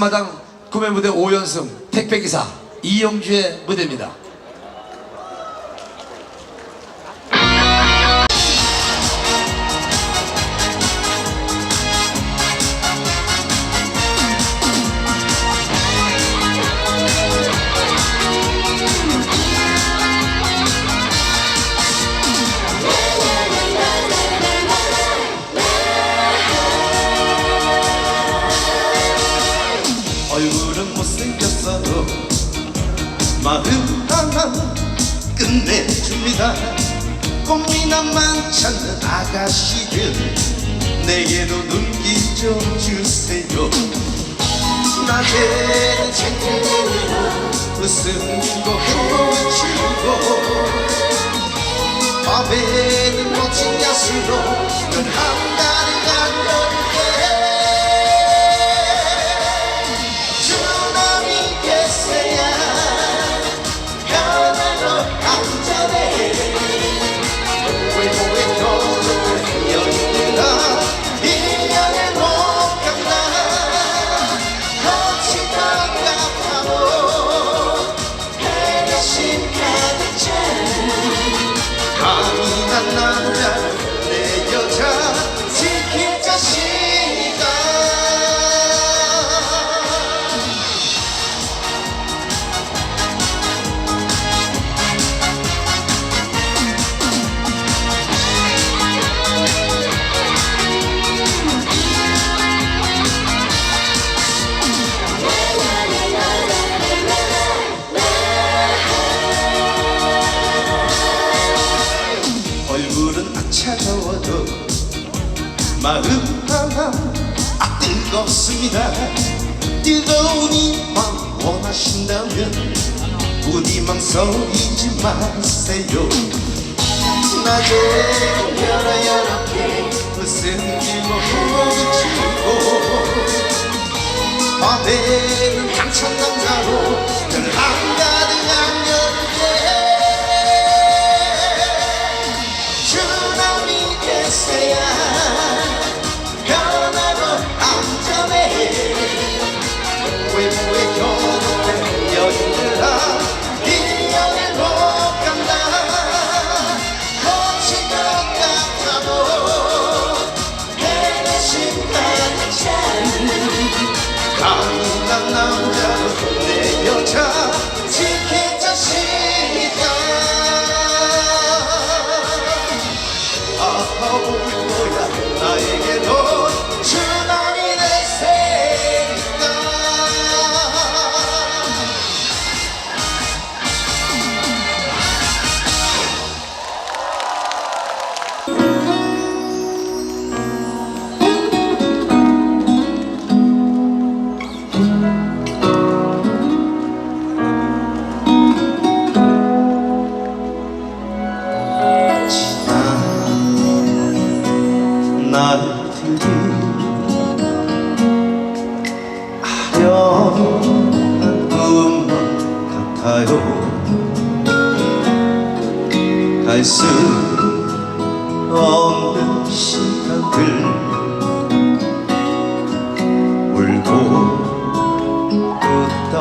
마당 구매 무대 5연승 택배기사 이영주의 무대입니다. 끝내줍니다 꽃미남 많잖은 아가씨들 내게도 눈길 좀 주세요. 낮에는 쟁쟁으로 웃음 주고 행복을 주고 밤에는 멋진 야수로 눈 마음 하나 아 뜨겁습니다. 뜨거운 이맘 원하신다면 부디 망설이지 마세요. 낮에 열어 이렇게 웃음 지고 행복을 주고 밤에 날들이 아련한 꿈만 같아요. 갈 수 없는 시간들 울고 웃던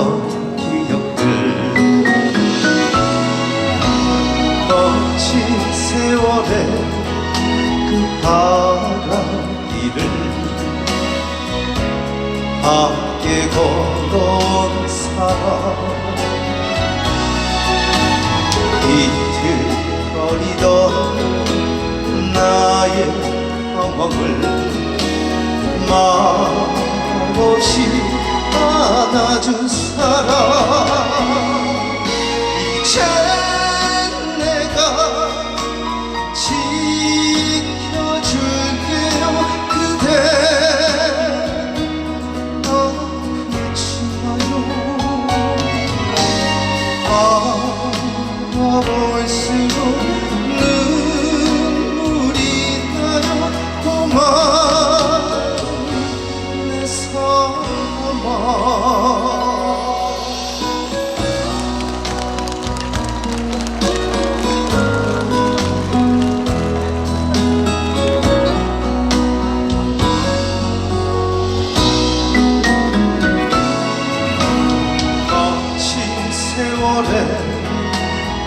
기억들. 거친 세월에 그바 함께 걸어온 사람 이틀거리던 나의 경험을 말없이 안아준 사람. 이제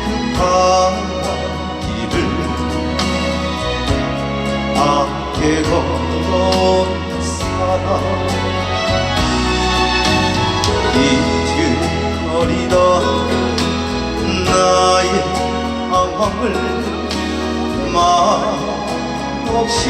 급한 길을 아껴 걸어온 사람. 이틀거리다 나의 방황을 마음없이